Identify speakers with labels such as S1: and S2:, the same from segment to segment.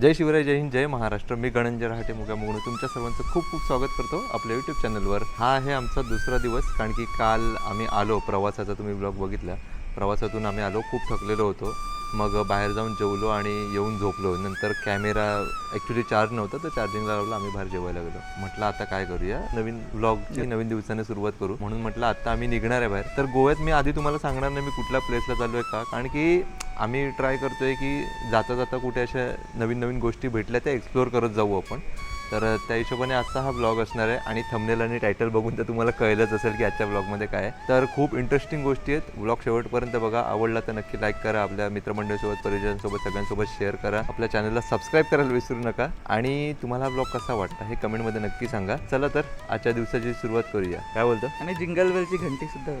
S1: जय शिवराय जय हिंद जय महाराष्ट्र. मी गणंजय रहाटे मुगा मुगणू तुमच्या सर्वांचं खूप खूप स्वागत करतो आपल्या यूट्यूब चॅनलवर हा आहे आमचा दुसरा दिवस कारण की काल आम्ही आलो प्रवासाचा तुम्ही ब्लॉग बघितला. प्रवासातून आम्ही आलो खूप थकलेलो होतो. मग बाहेर जाऊन जेवलो आणि येऊन झोपलो. नंतर कॅमेरा ॲक्च्युली चार्ज नव्हता तर चार्जिंगला लावला आम्ही बाहेर जेवायला गेलो. म्हटलं आता काय करूया? नवीन ब्लॉगची नवीन दिवसाने सुरुवात करू. म्हणून म्हटलं आता आम्ही निघणार आहे बाहेर. तर गोव्यात मी आधी तुम्हाला सांगणार नाही मी कुठल्या प्लेसला चालू आहे का? कारण की आम्ही ट्राय करतोय की जाता जाता कुठे अशा नवीन नवीन गोष्टी भेटल्या त्या एक्सप्लोअर करत जाऊ आपण. तर त्या हिशोबाने आजचा हा ब्लॉग असणार आहे आणि थंबनेल आणि टायटल बघून तर तुम्हाला कळलंच असेल की आजच्या ब्लॉगमध्ये काय आहे. तर खूप इंटरेस्टिंग गोष्टी आहेत. ब्लॉग शेवटपर्यंत बघा. आवडला तर नक्की लाईक करा. आपल्या मित्रमंडळीसोबत परिजनांसोबत सगळ्यांसोबत शेअर करा. आपल्या चॅनलला सबस्क्राईब करायला विसरू नका. आणि तुम्हाला हा ब्लॉग कसा वाटला हे कमेंटमध्ये नक्की सांगा. चला तर आजच्या दिवसाची सुरुवात करूया. काय बोलतो?
S2: आणि जिंगल बेलची घंटी सुद्धा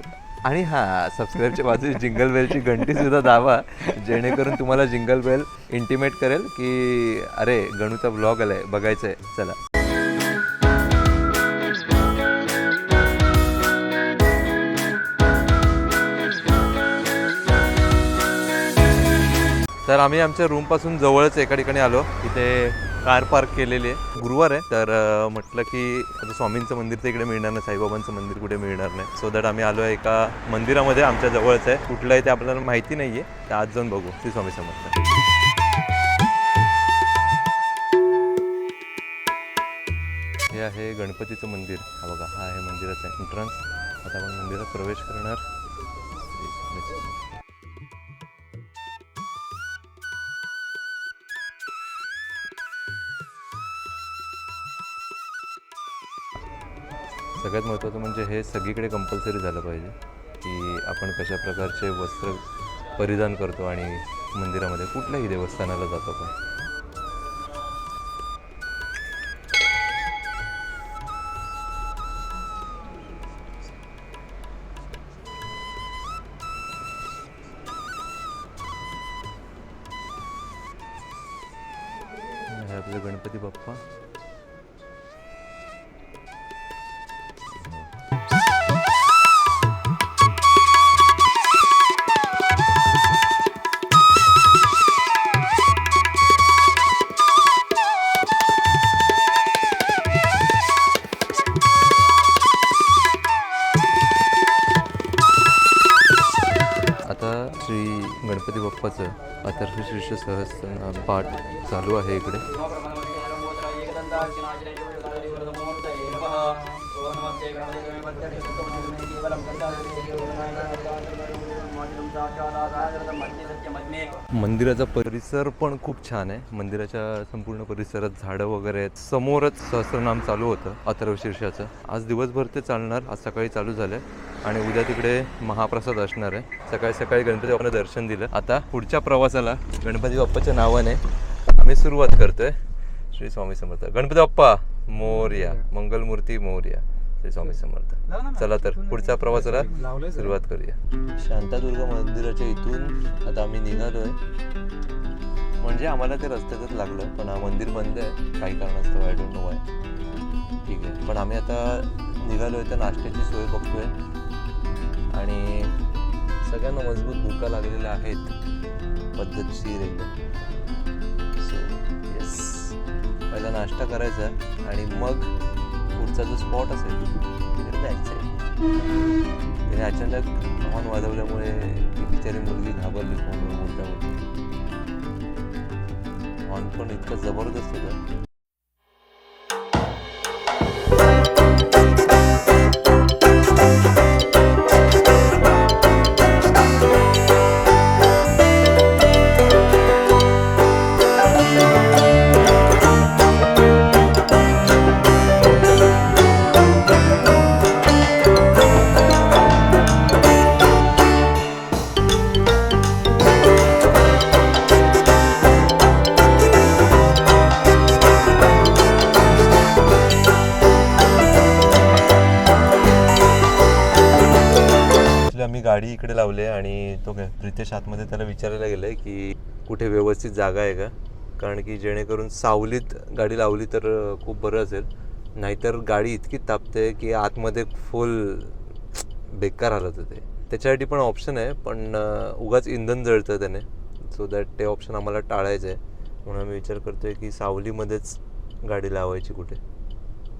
S1: आणि हा सबस्क्राईबच्या बाजूची जिंगल बेलची घंटी सुद्धा दावा जेणेकरून तुम्हाला जिंगल बेल इंटिमेट करेल की अरे गणूचा ब्लॉग आलाय बघायचं आहे चला. तर आम्ही आमच्या रूमपासून जवळच एका ठिकाणी आलो. तिथे कार पार्क केलेली आहे. गुरुवार आहे. तर म्हटलं की आता स्वामींचं मंदिर तर इकडे मिळणार नाही. साईबाबांचं मंदिर कुठे मिळणार नाही. सो दॅट आम्ही आलो एका मंदिरामध्ये आमच्या जवळच आहे. कुठलं आहे ते आपल्याला माहिती नाही आहे तर आज जाऊन बघू. श्री स्वामी समर्थ. हे आहे गणपतीचं मंदिर. हा बघा हा आहे मंदिराचा एंट्रन्स आता आपण मंदिरात प्रवेश करणार. सगळ्यात महत्त्वाचं म्हणजे हे सगळीकडे कंपल्सरी झालं पाहिजे की आपण कशा प्रकारचे वस्त्र परिधान करतो आणि मंदिरामध्ये कुठल्याही देवस्थानाला जातो आपण. आपले गणपती बाप्पा. गणपती बाप्पाचं अथर्वशीर्ष सहस पाठ चालू आहे इकडे. मंदिराचा परिसर पण खूप छान आहे मंदिराच्या संपूर्ण परिसरात झाडं वगैरे आहेत समोरच सहस्रनाम चालू होतं अथर्वशीर्षाचं आज दिवसभर ते चालणार आज सकाळी चालू झालंय आणि उद्या तिकडे महाप्रसाद असणार आहे सकाळी सकाळी गणपती बाप्पांना दर्शन दिलं आता पुढच्या प्रवासाला गणपती बाप्पाच्या नावाने आम्ही सुरुवात करतोय श्री स्वामी समर्थ गणपती बाप्पा मोर्या मंगलमूर्ती मोर्या श्री स्वामी समर्थ. चला तर पुढच्या प्रवासाला सुरुवात करूया. शांतादुर्गा मंदिराच्या इथून आता आम्ही निघालोय. म्हणजे आम्हाला ते रस्त्यातच लागलं पण हा मंदिर बंद आहे. काही कारणास्तव आय डोंट नो वाय ठीक आहे. पण आम्ही आता निघालोय तर नाश्त्याची सोय बघतोय. आणि सगळ्यांना मजबूत भूका लागलेल्या आहेत पद्धतशीर एकदम सो येस पहिला नाश्ता करायचा आणि मग पुढचा जो स्पॉट असेल तिकडे जायचं आहे तिने अचानक हॉर्न वाजवल्यामुळे ती बिचारी मुलगी घाबरली फोनवर बोलता बोलता हॉर्न पण इतकं जबरदस्त होतं. तो आतमध्ये त्याला विचारायला गेलं आहे की कुठे व्यवस्थित जागा आहे का? कारण की जेणेकरून सावलीत गाडी लावली तर खूप बरं असेल. नाहीतर गाडी इतकी तापते की आतमध्ये फुल बेकार हालत होते. त्याच्यासाठी पण ऑप्शन आहे पण उगाच इंधन जळतं त्याने. सो दॅट ते ऑप्शन आम्हाला टाळायचं आहे. म्हणून आम्ही विचार करतो आहे की सावलीमध्येच गाडी लावायची कुठे.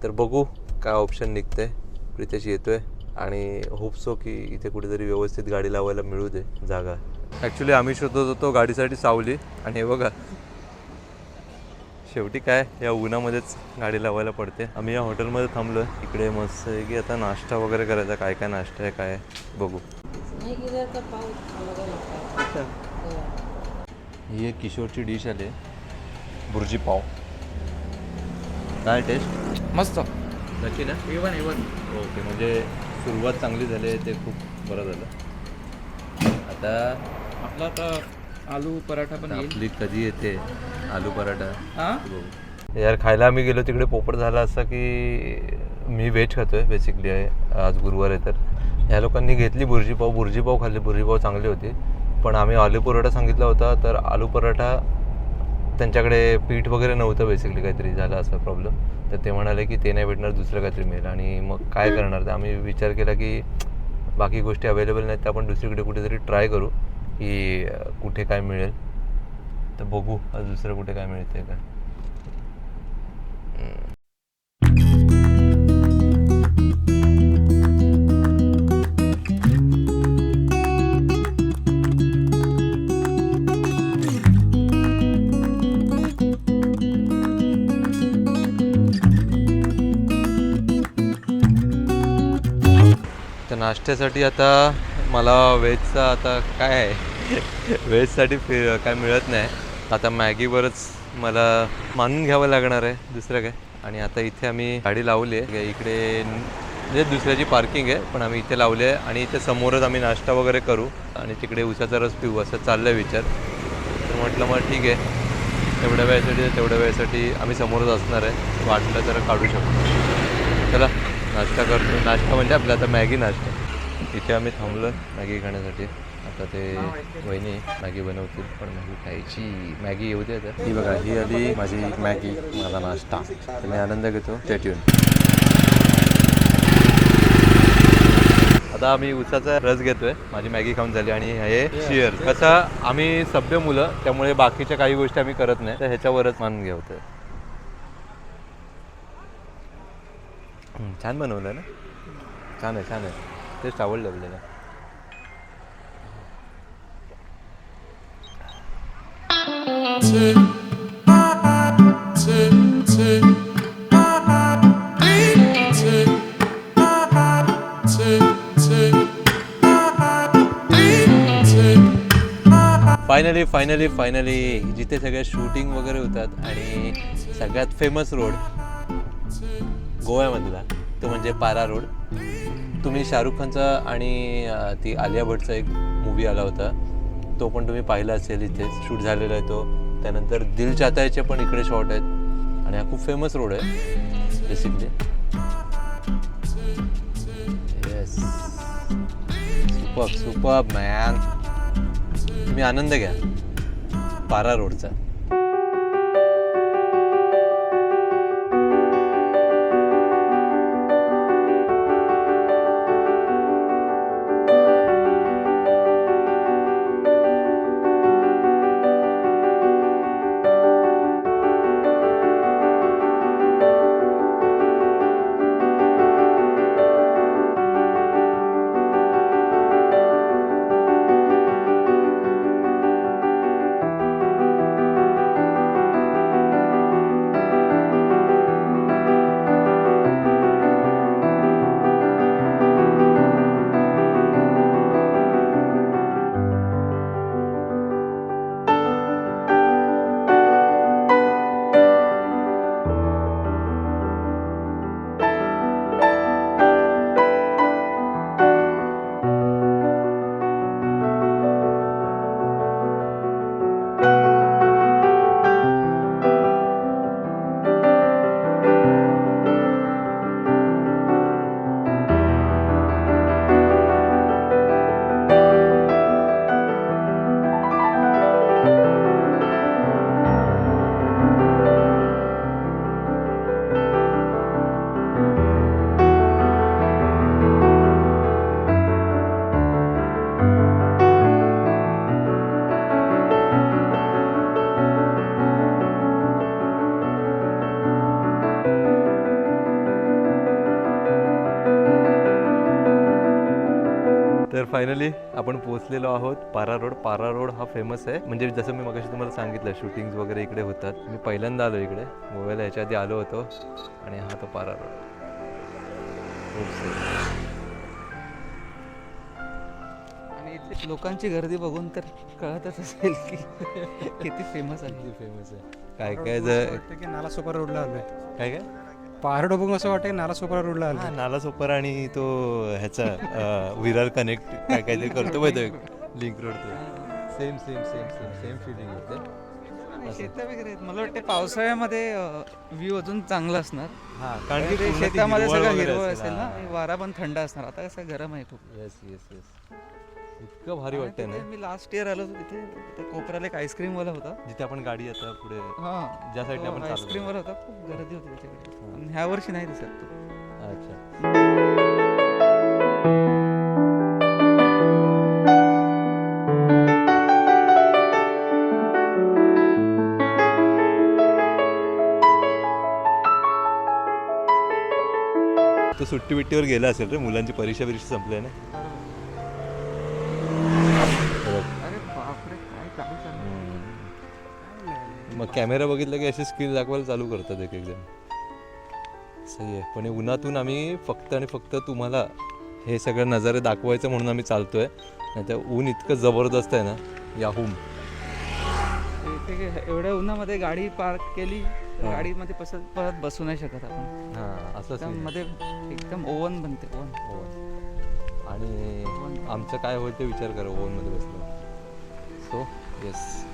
S1: तर बघू काय ऑप्शन निघतंय. प्रितेश येतोय. आणि होप सो की इथे कुठेतरी व्यवस्थित गाडी लावायला मिळू दे जागा. ॲक्च्युली आम्ही शोधत होतो गाडीसाठी सावली. आणि हे बघा शेवटी काय या उन्हामध्येच गाडी लावायला पडते. आम्ही या हॉटेलमध्ये थांबलो आहे इकडे मस्त आहे की आता नाश्ता वगैरे करायचा. काय काय नाश्ता आहे काय आहे, बघू.
S3: है
S1: एक किशोरची डिश आली. बुर्जी पाव. काय टेस्ट?
S2: मस्त.
S1: नक्की ना?
S2: इवन इवन
S1: ओके म्हणजे सुरुवात चांगली झाली आहे ते खूप बरं झालं. आता
S2: आपला आता आलू पराठा पण
S1: आपली कधी येते? आलू पराठा.
S2: हा?
S1: यार खायला आम्ही गेलो तिकडे पोपट झाला असं की मी व्हेज खातोय बेसिकली आज गुरुवार आहे तर. ह्या लोकांनी घेतली बुर्जी पाव बुर्जी पाव खाल्ली बुर्जी पाव चांगली होती. पण आम्ही आलू पराठा सांगितला होता तर आलू पराठा त्यांच्याकडे पीठ वगैरे नव्हतं बेसिकली काहीतरी झालं असा प्रॉब्लेम तर ते म्हणाले की ते नाही भेटणार दुसरं काहीतरी मिळेल. आणि मग काय करणार? तर आम्ही विचार केला की बाकी गोष्टी अवेलेबल नाहीत तर आपण दुसरीकडे कुठेतरी ट्राय करू की कुठे काय मिळेल. तर बघू दुसरं कुठे काय मिळते का नाश्त्यासाठी आता मला व्हेजचा आता काय आहे? व्हेजसाठी फि काय मिळत नाही. आता मॅगीवरच मला मानून घ्यावं लागणार आहे दुसरं काय. आणि आता इथे आम्ही गाडी लावली आहे. इकडे म्हणजे दुसऱ्याची पार्किंग आहे पण आम्ही इथे लावली आहे आणि इथे समोरच आम्ही नाश्ता वगैरे करू. आणि तिकडे उसाचा रस पिऊ असं चाललं आहे विचार. तर म्हटलं मग ठीक आहे. तेवढ्या वेळेसाठी तेवढ्या वेळेसाठी आम्ही समोरच असणार आहे. वाटलं तर काढू शकतो. चला. नाश्ता करतो. नाश्ता म्हणजे आपला आता मॅगी नाश्ता. इथे आम्ही थांबलो मॅगी खाण्यासाठी. आता ते वहिनी मॅगी बनवतील पण मॅगी खायची. मॅगी येऊ दे आता. ही बघा ही आली माझी मॅगी माझा नाश्ता. तर मी आनंद घेतो. स्टॅट्यून आता आम्ही उसाचा रस घेतोय. माझी मॅगी खाऊन झाली आणि हे शिअर कसं आम्ही सभ्य मुलं त्यामुळे बाकीच्या काही गोष्टी आम्ही करत नाही. तर ह्याच्यावरच मान घेवतोय छान बनवलं ना छान आहे छान आहे तेच आवडलं आपल्याला फायनली फायनली फायनली जिथे सगळ्या शूटिंग वगैरे होतात आणि सगळ्यात फेमस रोड गोव्यामधला तो म्हणजे पारा रोड. तुम्ही शाहरुख खानचा आणि ती आलिया भटचा एक मूवी आला होता. तो पण तुम्ही पाहिला असेल इथे. शूट झालेला आहे तो. त्यानंतर दिल चाहतायचे पण इकडे शॉट आहेत. आणि हा खूप फेमस रोड आहे basically yes super super man तुम्ही आनंद घ्या. पारा रोडचा. तर फायनली आपण पोहोचलेलो आहोत. पारा रोड पारा रोड हा फेमस आहे. म्हणजे जसं मी मगाशी तुम्हाला सांगितलं शूटिंग्स वगैरे इकडे होतात. मी पहिल्यांदा आलो इकडे. गोव्याला याच्या आधी आलो होतो. आणि हा तो पारा रोड.
S2: आणि इथे लोकांची गर्दी बघून तर कळतच असेल की किती फेमस आहे.
S1: फेमस आहे. काय काय जर
S4: नाला सोपारा रोडला आलोय.
S1: काय काय?
S4: पहाड बघून असं वाटतं की नाला सोपारा रोडला
S1: हा
S4: आलोय
S1: नाला सोपर आणि तो ह्याचा विरार कनेक्ट काय ते करतो माहिती link road same same same same same feeling
S2: शेतं वगैरे आहेत. मला वाटते पावसाळ्यामध्ये व्ह्यू अजून चांगला असणार.
S1: हा
S2: कारण की ते शेतामध्ये सगळं हिरवळ असेल ना आणि वारा पण थंड असणार. आता कसं गरम आहे खूप.
S1: येस येस येस इतकं भारी वाटतंय ना?
S2: मी लास्ट इयर आलो होतो तिथे कोपऱ्याला एक आईस्क्रीम वाला होता.
S1: जिथे आपण गाडी आता पुढे
S2: हा.
S1: ज्या साईडने आपण.
S2: आईस्क्रीम वाला होता खूप गर्दी होती त्याच्याकडे. आणि ह्या वर्षी नाही दिसत तो.
S1: अच्छा. तो सुट्टी बिट्टीवर गेला असेल रे मुलांची परीक्षा परीक्षा संपल्या ना? कॅमेरा बघितला की अशी स्किल दाखवायला चालू करतात एक एक जण सही आहे. पण उन्हातून आम्ही फक्त आणि फक्त तुम्हाला हे सगळं नजारे दाखवायचं म्हणून आम्ही चालतोय. नाही तर ऊन इतकं जबरदस्त आहे ना याहूम
S2: इथे काय एवढ्या उन्हामध्ये गाडी पार्क केली गाडीमध्ये पसत परत बसू नाही शकत आपण.
S1: हां
S2: एकदम मध्ये एकदम ओव्हन बनते ओव्हन.
S1: ओव्हन. आणि आमचं काय होईल ते विचार करा ओव्हनमध्ये बसलो सो येस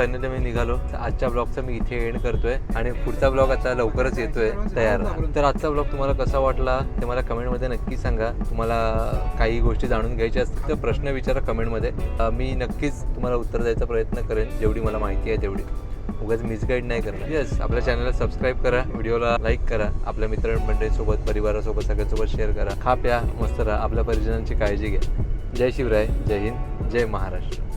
S1: फायनली मी निघालो. तर आजच्या ब्लॉगचा मी इथे एंड करतोय. आणि पुढचा ब्लॉग आता लवकरच येतोय तयार. तर आजचा ब्लॉग तुम्हाला कसा वाटला ते मला कमेंटमध्ये नक्की सांगा. तुम्हाला काही गोष्टी जाणून घ्यायच्या असतील तर प्रश्न विचारा कमेंटमध्ये. मी नक्कीच तुम्हाला उत्तर द्यायचा प्रयत्न करेन जेवढी मला माहिती आहे तेवढी. उगाच मिसगाईड नाही करणार. येस आपल्या चॅनलला सबस्क्राईब करा व्हिडिओला लाईक करा. आपल्या मित्रमंडळीसोबत परिवारासोबत सगळ्यांसोबत शेअर करा. खा प्या मस्त राहा. आपल्या परिजनांची काळजी घ्या. जय शिवराय जय हिंद जय महाराष्ट्र.